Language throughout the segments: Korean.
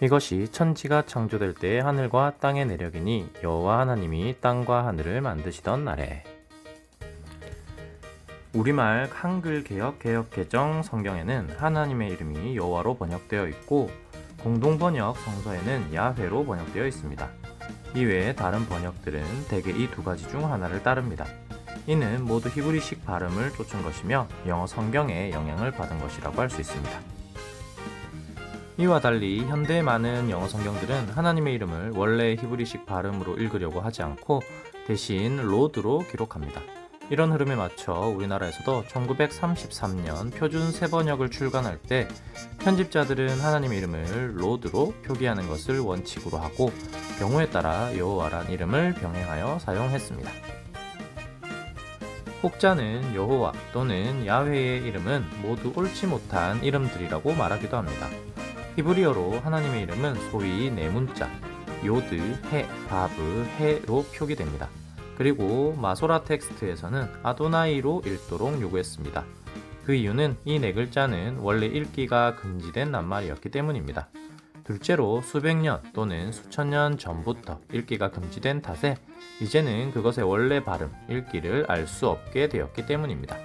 이것이 천지가 창조될 때 하늘과 땅의 내력이니 여호와 하나님이 땅과 하늘을 만드시던 날에 우리말 한글 개역 개역 개정 성경에는 하나님의 이름이 여호와로 번역되어 있고 공동 번역 성서에는 야훼로 번역되어 있습니다. 이외에 다른 번역들은 대개 이 두 가지 중 하나를 따릅니다. 이는 모두 히브리식 발음을 쫓은 것이며 영어 성경의 영향을 받은 것이라고 할 수 있습니다. 이와 달리 현대의 많은 영어 성경들은 하나님의 이름을 원래 히브리식 발음으로 읽으려고 하지 않고 대신 로드로 기록합니다. 이런 흐름에 맞춰 우리나라에서도 1933년 표준 세번역을 출간할 때 편집자들은 하나님의 이름을 로드로 표기하는 것을 원칙으로 하고 경우에 따라 여호와란 이름을 병행하여 사용했습니다. 혹자는 여호와 또는 야훼의 이름은 모두 옳지 못한 이름들이라고 말하기도 합니다. 히브리어로 하나님의 이름은 소위 네 문자 요드, 해, 바브, 해로 표기됩니다. 그리고 마소라 텍스트에서는 아도나이로 읽도록 요구했습니다. 그 이유는 이 네 글자는 원래 읽기가 금지된 낱말이었기 때문입니다. 둘째로 수백 년 또는 수천 년 전부터 읽기가 금지된 탓에 이제는 그것의 원래 발음, 읽기를 알 수 없게 되었기 때문입니다.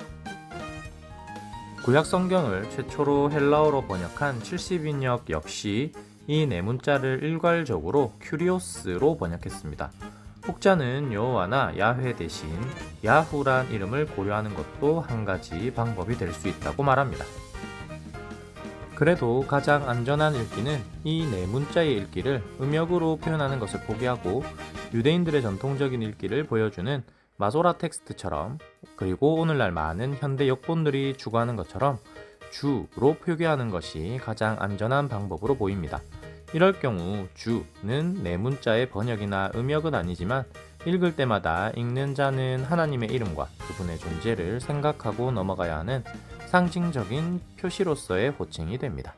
구약 성경을 최초로 헬라어로 번역한 70인역 역시 이 네 문자를 일괄적으로 큐리오스로 번역했습니다. 혹자는 여호와나 야훼 대신 야후란 이름을 고려하는 것도 한 가지 방법이 될 수 있다고 말합니다. 그래도 가장 안전한 읽기는 이 네 문자의 읽기를 음역으로 표현하는 것을 포기하고 유대인들의 전통적인 읽기를 보여주는 마소라 텍스트처럼 그리고 오늘날 많은 현대 역본들이 추구하는 것처럼 주로 표기하는 것이 가장 안전한 방법으로 보입니다. 이럴 경우 주는 네 문자의 번역이나 음역은 아니지만 읽을 때마다 읽는 자는 하나님의 이름과 그분의 존재를 생각하고 넘어가야 하는 상징적인 표시로서의 호칭이 됩니다.